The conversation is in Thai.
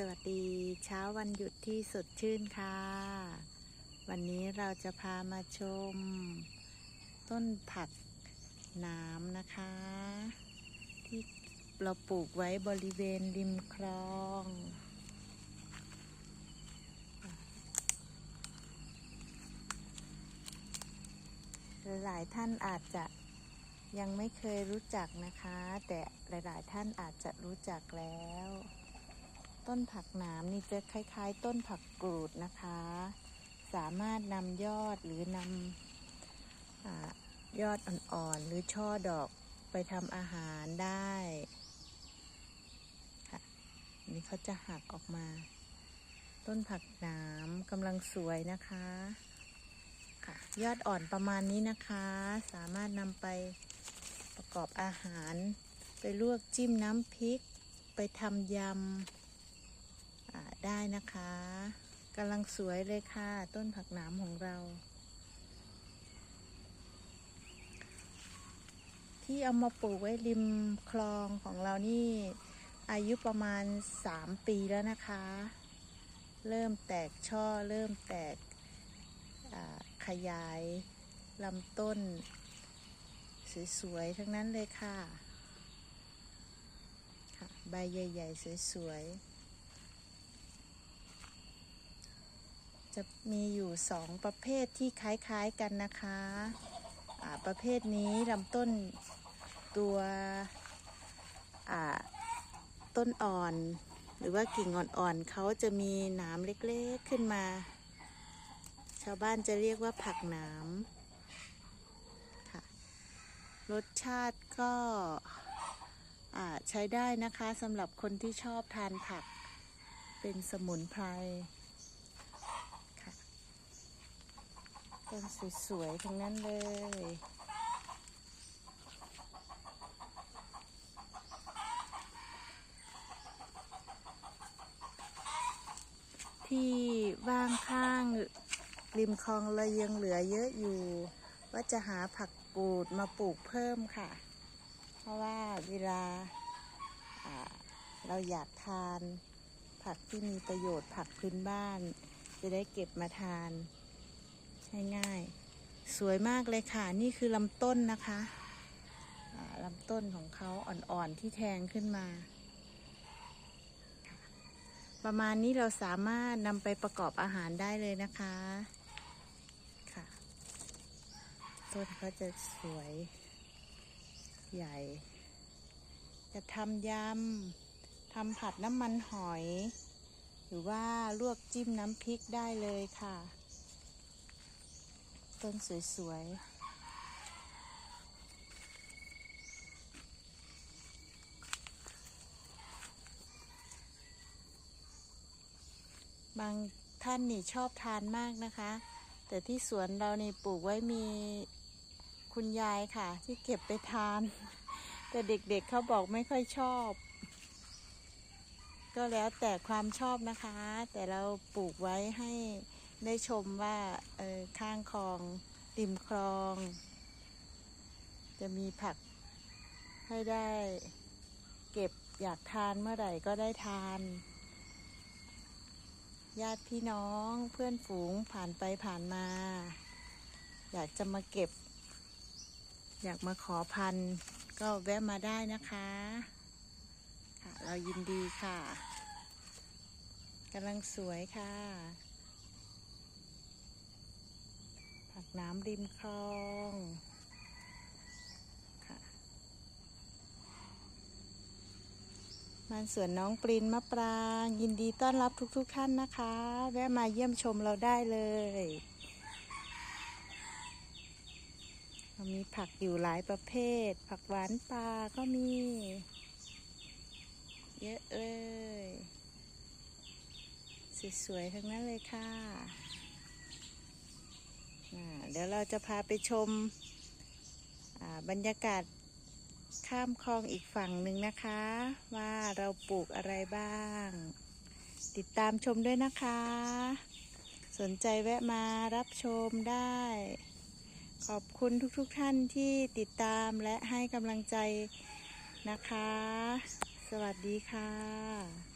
สวัสดีเช้าวันหยุดที่สดชื่นค่ะ วันนี้เราจะพามาชม ต้นผักน้ำนะคะ ที่เราปลูกไว้บริเวณริมคลอง หลายท่านอาจจะยังไม่เคยรู้จักนะคะ แต่หลาย ๆ ท่านอาจจะรู้จักแล้ว ต้นผักหนามนี่จะคล้าย ๆ ต้นผักกรูดนะคะ สามารถนำยอดหรือนำอยอดอ่อนๆ หรือช่อดอกไปทำอาหารได้ค่ะนี่เขาจะหักออกมา ต้นผักหนามกำลังสวยนะคะค่ะยอดอ่อนประมาณนี้นะคะ สามารถนำไปประกอบอาหาร ไปลวกจิ้มน้ำพริก ไปทำยำ ได้นะคะกำลังสวยเลยค่ะ ต้นผักหนามของเรา ที่เอามาปลูกไว้ริมคลองของเรานี่อายุประมาณ 3 ปีแล้วนะคะ เริ่มแตกช่อ เริ่มแตกขยายลำต้น สวยๆ ทั้งนั้นเลยค่ะ ค่ะ ใบใหญ่ ๆ สวยๆ จะมีอยู่สองประเภทที่คล้ายๆกันนะคะประเภทนี้ลำต้นตัวต้นอ่อน หรือว่ากิ่งอ่อนๆเขาจะมีหนามเล็กๆขึ้นมา ชาวบ้านจะเรียกว่าผักหนามค่ะรสชาติก็ใช้ได้นะคะสำหรับคนที่ชอบทานผักเป็นสมุนไพรค่ะ ต้นสวยๆทั้งนั้นเลย ที่ว่างข้างริมคลองเรายังเหลือเยอะอยู่ ว่าจะหาผักกูดมาปลูกเพิ่มค่ะ เพราะว่าเวลาเราอยากทานผักที่มีประโยชน์ผักพื้นบ้าน จะได้เก็บมาทาน ง่ายๆสวยมากเลยค่ะ นี่คือลำต้นนะคะลำต้นของเขาอ่อนๆที่แทงขึ้นมา ประมาณนี้เราสามารถนำไปประกอบอาหารได้เลยนะคะค่ะ ต้นเขาจะสวยใหญ่ จะทำยำทำผัดน้ำมันหอย หรือว่าลวกจิ้มน้ำพริกได้เลยค่ะ ต้นสวยๆบางท่านนี่ชอบทานมากนะคะ แต่ที่สวนเรานี่ปลูกไว้มีคุณยายค่ะ ที่เก็บไปทาน แต่เด็กๆเเขาบอกไม่ค่อยชอบ ก็แล้วแต่ความชอบนะคะ แต่เราปลูกไว้ให้ ได้ชมว่าออข้างคลองริมคลอง จะมีผักให้ได้เก็บอยากทานเมื่อไหร่ก็ได้ทาน ญาติพี่น้องเพื่อนฝูงผ่านไปผ่านมา อยากจะมาเก็บ อยากมาขอพันก็แวะมาได้นะคะค่ะเรายินดีค่ะกำลังสวยค่ะ ผักน้ำริมคลองค่ะบ้านสวนน้องปรินมะปรางยินดีต้อนรับทุกๆทท่านนะคะ แวะมาเยี่ยมชมเราได้เลยเรามีผักอยู่หลายประเภท ผักหวานปลาก็มี เยอะเลย สวยๆ ทั้งนั้นเลยค่ะ ดี๋ยวเราจะพาไปชมบรรยากาศข้ามคลองอีกฝั่งหนึ่งนะคะ ว่าเราปลูกอะไรบ้าง ติดตามชมด้วยนะคะ สนใจแวะมารับชมได้ ขอบคุณทุกๆทท่านที่ติดตามและให้กำลังใจนะคะ สวัสดีค่ะ